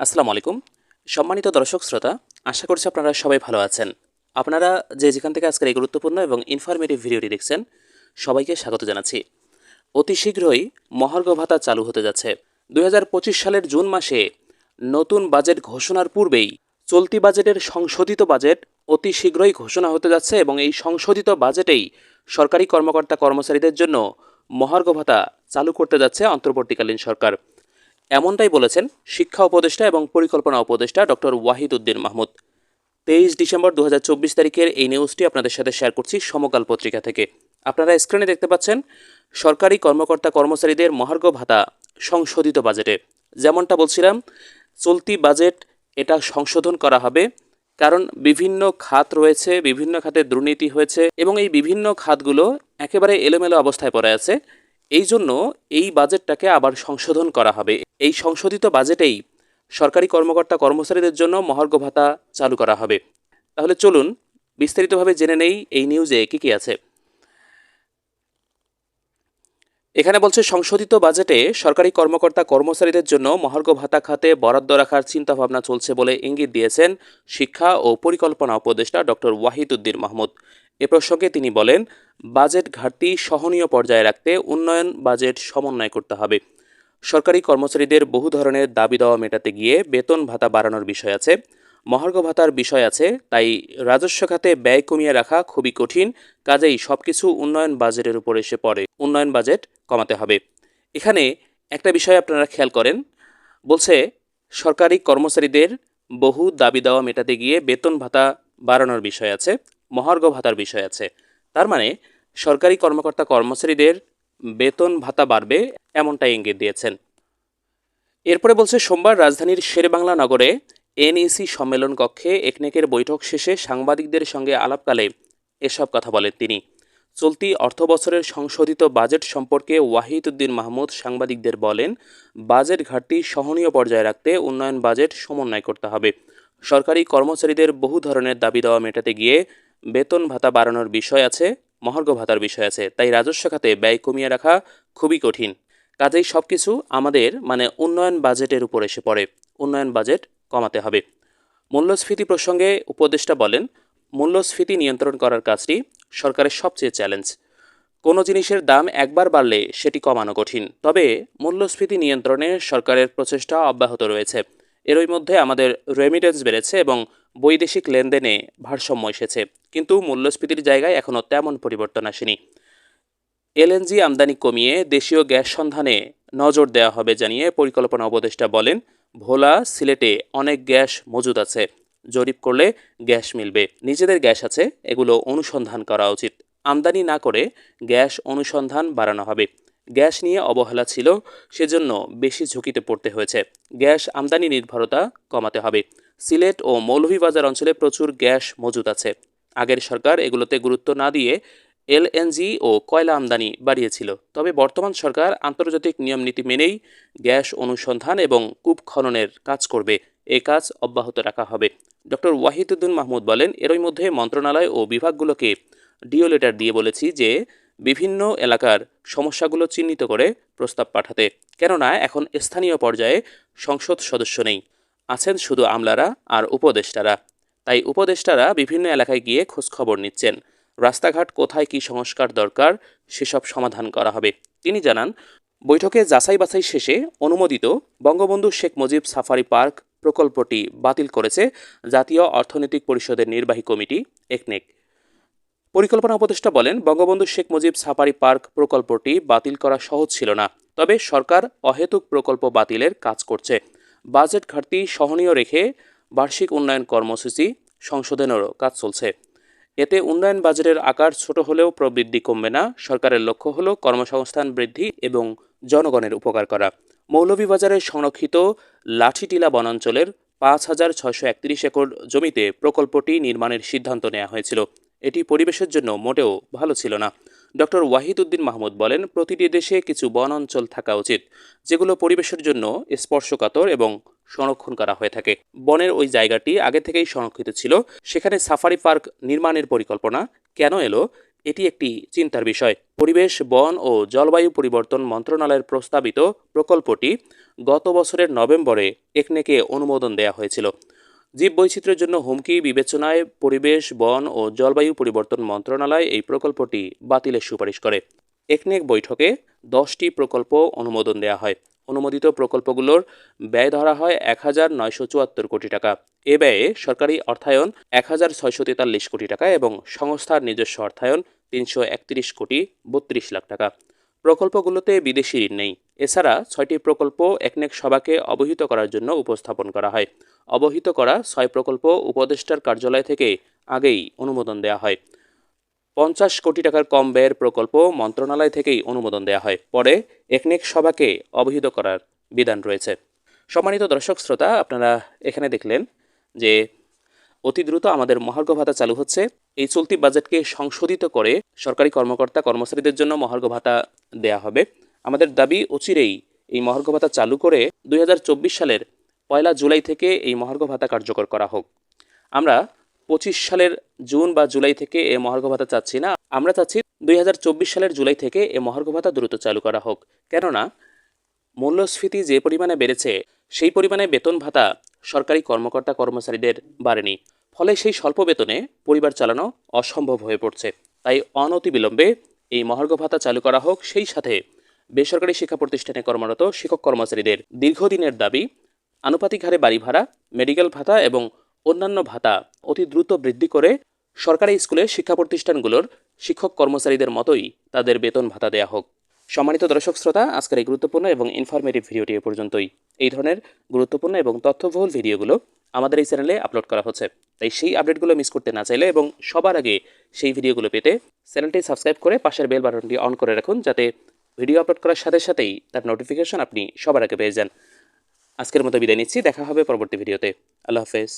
আসসালামু আলাইকুম। সম্মানিত দর্শক, শ্রোতা, আশা করছি আপনারা সবাই ভালো আছেন। আপনারা যে যেখান থেকে আজকের এই গুরুত্বপূর্ণ এবং ইনফরমেটিভ ভিডিওটি দেখছেন, সবাইকে স্বাগত জানাচ্ছি। অতি শীঘ্রই মহার্ঘ ভাতা চালু হতে যাচ্ছে। দু হাজার পঁচিশ সালের জুন মাসে নতুন বাজেট ঘোষণার পূর্বেই চলতি বাজেটের সংশোধিত বাজেট অতি শীঘ্রই ঘোষণা হতে যাচ্ছে এবং এই সংশোধিত বাজেটেই সরকারি কর্মকর্তা কর্মচারীদের জন্য মহার্ঘ ভাতা চালু করতে যাচ্ছে অন্তর্বর্তীকালীন সরকার। এমনটাই বলেছেন শিক্ষা উপদেষ্টা এবং পরিকল্পনা উপদেষ্টা ডক্টর ওয়াহিদ উদ্দিন মাহমুদ। তেইশ ডিসেম্বর দু হাজার চব্বিশ তারিখের এই নিউজটি আপনাদের সাথে শেয়ার করছি সমকাল পত্রিকা থেকে। আপনারা স্ক্রিনে দেখতে পাচ্ছেন, সরকারি কর্মকর্তা কর্মচারীদের মহার্ঘ ভাতা সংশোধিত বাজেটে যেমনটা বলছিলাম, চলতি বাজেট এটা সংশোধন করা হবে, কারণ বিভিন্ন খাত রয়েছে, বিভিন্ন খাতে দুর্নীতি হয়েছে এবং এই বিভিন্ন খাতগুলো একেবারে এলোমেলো অবস্থায় পড়ে আছে। এই জন্য এই বাজেটটাকে আবার সংশোধন করা হবে। এই সংশোধিত বাজেটেই সরকারি কর্মকর্তা কর্মচারীদের জন্য মহার্ঘ ভাতা চালু করা হবে। তাহলে চলুন বিস্তারিতভাবে জেনে নেই এই নিউজে কী কী আছে। এখানে বলছে, সংশোধিত বাজেটে সরকারি কর্মকর্তা কর্মচারীদের জন্য মহার্ঘ ভাতা খাতে বরাদ্দ রাখার চিন্তাভাবনা চলছে বলে ইঙ্গিত দিয়েছেন শিক্ষা ও পরিকল্পনা উপদেষ্টা ডক্টর ওয়াহিদ উদ্দিন মাহমুদ। এ প্রসঙ্গে তিনি বলেন, বাজেট ঘাটতি সহনীয় পর্যায়ে রাখতে উন্নয়ন বাজেট সমন্বয় করতে হবে। সরকারি কর্মচারীদের বহু ধরনের দাবি দাওয়া মেটাতে গিয়ে বেতন ভাতা বাড়ানোর বিষয় আছে, মহার্ঘ ভাতার বিষয় আছে, তাই রাজস্ব খাতে ব্যয় কমিয়ে রাখা খুবই কঠিন, কাজেই সবকিছু উন্নয়ন বাজেটের উপর এসে পড়ে। উন্নয়ন বাজেট কমাতে হবে। এখানে একটা বিষয় আপনারা খেয়াল করেন, বলছে সরকারি কর্মচারীদের বহু দাবি দাওয়া মেটাতে গিয়ে বেতন ভাতা বাড়ানোর বিষয় আছে মহার্ঘ ভাতার বিষয় আছে। তার মানে সরকারি কর্মকর্তা কর্মচারীদের বেতন ভাতা বাড়বে এমনটাই ইঙ্গিত দিয়েছেন। এরপরে বলছে, সোমবার রাজধানীর শেরেবাংলা নগরে এনইসি সম্মেলন কক্ষে একনেকের বৈঠক শেষে সাংবাদিকদের সঙ্গে আলাপকালে এসব কথা বলেন তিনি। চলতি অর্থবছরের সংশোধিত বাজেট সম্পর্কে ওয়াহিদ উদ্দিন মাহমুদ সাংবাদিকদের বলেন, বাজেট ঘাটতি সহনীয় পর্যায়ে রাখতে উন্নয়ন বাজেট সমন্বয় করতে হবে। সরকারি কর্মচারীদের বহু ধরনের দাবি দাওয়া মেটাতে গিয়ে বেতন ভাতা বাড়ানোর বিষয় আছে, মহার্ঘ ভাতার বিষয় আছে, তাই রাজস্ব খাতে ব্যয় কমিয়ে রাখা খুবই কঠিন। কাজেই সব কিছু আমাদের মানে উন্নয়ন বাজেটের উপর এসে পড়ে, উন্নয়ন বাজেট কমাতে হবে। মূল্যস্ফীতি প্রসঙ্গে উপদেষ্টা বলেন, মূল্যস্ফীতি নিয়ন্ত্রণ করার কাজটি সরকারের সবচেয়ে চ্যালেঞ্জ। কোনো জিনিসের দাম একবার বাড়লে সেটি কমানো কঠিন, তবে মূল্যস্ফীতি নিয়ন্ত্রণে সরকারের প্রচেষ্টা অব্যাহত রয়েছে। এরই মধ্যে আমাদের রেমিটেন্স বেড়েছে এবং বৈদেশিক লেনদেনে ভারসাম্য এসেছে, কিন্তু মূল্যস্ফীতির জায়গায় এখনও তেমন পরিবর্তন আসেনি। এলএনজি আমদানি কমিয়ে দেশীয় গ্যাস সন্ধানে নজর দেওয়া হবে জানিয়ে পরিকল্পনা উপদেষ্টা বলেন, ভোলা সিলেটে অনেক গ্যাস মজুদ আছে, জরিপ করলে গ্যাস মিলবে, নিজেদের গ্যাস আছে, এগুলো অনুসন্ধান করা উচিত। আমদানি না করে গ্যাস অনুসন্ধান বাড়ানো হবে। গ্যাস নিয়ে অবহেলা ছিল, সেজন্য বেশি ঝুঁকিতে পড়তে হয়েছে। গ্যাস আমদানি নির্ভরতা কমাতে হবে। সিলেট ও মৌলভীবাজার অঞ্চলে প্রচুর গ্যাস মজুদ আছে। আগের সরকার এগুলোতে গুরুত্ব না দিয়ে এলএনজি ও কয়লা আমদানি বাড়িয়েছিল। তবে বর্তমান সরকার আন্তর্জাতিক নিয়ম নীতি মেনেই গ্যাস অনুসন্ধান এবং কূপ খননের কাজ করবে। এ কাজ অব্যাহত রাখা হবে। ডক্টর ওয়াহিদুদ্দিন মাহমুদ বলেন, এরই মধ্যে মন্ত্রণালয় ও বিভাগগুলোকে ডিও লেটার দিয়ে বলেছি যে, বিভিন্ন এলাকার সমস্যাগুলো চিহ্নিত করে প্রস্তাব পাঠাতে। কেননা, এখন স্থানীয় পর্যায়ে সংসদ সদস্য নেই। আছেন শুধু আমলারা আর উপদেষ্টারা। তাই উপদেষ্টারা বিভিন্ন এলাকায় গিয়ে খোঁজখবর নিচ্ছেন। রাস্তাঘাট কোথায় কী সংস্কার দরকার, সেসব সমাধান করা হবে। তিনি জানান, বৈঠকে যাচাই বাছাই শেষে অনুমোদিত বঙ্গবন্ধু শেখ মুজিব সাফারি পার্ক প্রকল্পটি বাতিল করেছে জাতীয় অর্থনৈতিক পরিষদের নির্বাহী কমিটি একনেক পরিকল্পনা উপদেষ্টা বলেন, বঙ্গবন্ধু শেখ মুজিব সাফারি পার্ক প্রকল্পটি বাতিল করা সহজ ছিল না, তবে সরকার অহেতুক প্রকল্প বাতিলের কাজ করছে। বাজেট ঘাটতি সহনীয় রেখে বার্ষিক উন্নয়ন কর্মসূচি সংশোধনেরও কাজ চলছে। এতে উন্নয়ন বাজারের আকার ছোট হলেও প্রবৃদ্ধি কমবে না। সরকারের লক্ষ্য হল কর্মসংস্থান বৃদ্ধি এবং জনগণের উপকার করা। মৌলভীবাজারের সংরক্ষিত লাঠিটিলা বনাঞ্চলের পাঁচ হাজার ছয়শো একত্রিশ একর জমিতে প্রকল্পটি নির্মাণের সিদ্ধান্ত নেওয়া হয়েছিল। এটি পরিবেশের জন্য মোটেও ভালো ছিল না। ডক্টর ওয়াহিদ উদ্দিন মাহমুদ বলেন, প্রতিটি দেশে কিছু বন অঞ্চল থাকা উচিত, যেগুলো পরিবেশের জন্য স্পর্শকাতর এবং সংরক্ষণ করা হয়ে থাকে। বনের ওই জায়গাটি আগে থেকেই সংরক্ষিত ছিল, সেখানে সাফারি পার্ক নির্মাণের পরিকল্পনা কেন এলো, এটি একটি চিন্তার বিষয়। পরিবেশ, বন ও জলবায়ু পরিবর্তন মন্ত্রণালয়ের প্রস্তাবিত প্রকল্পটি গত বছরের নভেম্বরে একনেকে অনুমোদন দেওয়া হয়েছিল। জীববৈচিত্র্যের জন্য হুমকি, বিবেচনায় পরিবেশ, বন ও জলবায়ু পরিবর্তন মন্ত্রণালয় এই প্রকল্পটি বাতিলের সুপারিশ করে। একনেক বৈঠকে দশটি প্রকল্প অনুমোদন দেওয়া হয়। অনুমোদিত প্রকল্পগুলোর ব্যয় ধরা হয় এক হাজার নয়শো চুয়াত্তর কোটি টাকা। এ ব্যয়ে সরকারি অর্থায়ন এক হাজার ছয়শো তেতাল্লিশ কোটি টাকা এবং সংস্থার নিজস্ব অর্থায়ন তিনশো একত্রিশ কোটি বত্রিশ লাখ টাকা। প্রকল্পগুলোতে বিদেশি ঋণ নেই। এছাড়া ছয়টি প্রকল্প একনেক সভাকে অবহিত করার জন্য উপস্থাপন করা হয়। অবহিত করা ছয় প্রকল্প উপদেষ্টার কার্যালয় থেকে আগেই অনুমোদন দেওয়া হয়। পঞ্চাশ কোটি টাকার কম ব্যয়ের প্রকল্প মন্ত্রণালয় থেকেই অনুমোদন দেওয়া হয়। পরে একনেক সভাকে অবহিত করার বিধান রয়েছে। সম্মানিত দর্শক শ্রোতা, আপনারা এখানে দেখলেন যে অতি দ্রুত আমাদের মহার্ঘ ভাতা চালু হচ্ছে। এই চলতি বাজেটকে সংশোধিত করে সরকারি কর্মকর্তা কর্মচারীদের জন্য মহার্ঘ ভাতা দেয়া হবে। আমাদের দাবি অচিরেই এই মহার্ঘ ভাতা চালু করে দুই হাজার চব্বিশ সালের পয়লা জুলাই থেকে এই মহার্ঘ ভাতা কার্যকর করা হোক। আমরা পঁচিশ সালের জুন বা জুলাই থেকে এ মহার্ঘ ভাতা চাচ্ছি না, আমরা চাচ্ছি দুই হাজার চব্বিশ সালের জুলাই থেকে এ মহার্ঘ ভাতা দ্রুত চালু করা হোক। কেননা মূল্যস্ফীতি যে পরিমাণে বেড়েছে, সেই পরিমাণে বেতন ভাতা সরকারি কর্মকর্তা কর্মচারীদের বাড়েনি। ফলে সেই স্বল্প বেতনে পরিবার চালানো অসম্ভব হয়ে পড়ছে। তাই অনতিবিলম্বে এই মহার্ঘ ভাতা চালু করা হোক, সেই সাথে বেসরকারি শিক্ষা প্রতিষ্ঠানে কর্মরত শিক্ষক কর্মচারীদের দীর্ঘদিনের দাবি, আনুপাতিক হারে বাড়ি ভাড়া, মেডিকেল ভাতা এবং অন্যান্য ভাতা অতি দ্রুত বৃদ্ধি করে সরকারি স্কুলে শিক্ষা প্রতিষ্ঠানগুলোর শিক্ষক কর্মচারীদের মতোই তাদের বেতন ভাতা দেয়া হোক। সম্মানিত দর্শক শ্রোতা, আজকের এই গুরুত্বপূর্ণ এবং ইনফরমেটিভ ভিডিওটি এ পর্যন্তই। এই ধরনের গুরুত্বপূর্ণ এবং তথ্যবহুল ভিডিওগুলো আমাদের এই চ্যানেলে আপলোড করা হচ্ছে। তাই সেই আপডেটগুলো মিস করতে না চাইলে এবং সবার আগে সেই ভিডিওগুলো পেতে চ্যানেলটি সাবস্ক্রাইব করে পাশের বেল বাটনটি অন করে রাখুন যাতে ভিডিও আপলোড করার সাথে সাথেই তার নোটিফিকেশন আপনি সবার আগে পেয়ে যান। আজকের মতো বিদায় নিচ্ছি, দেখা হবে পরবর্তী ভিডিওতে আল্লাহ হাফেজ।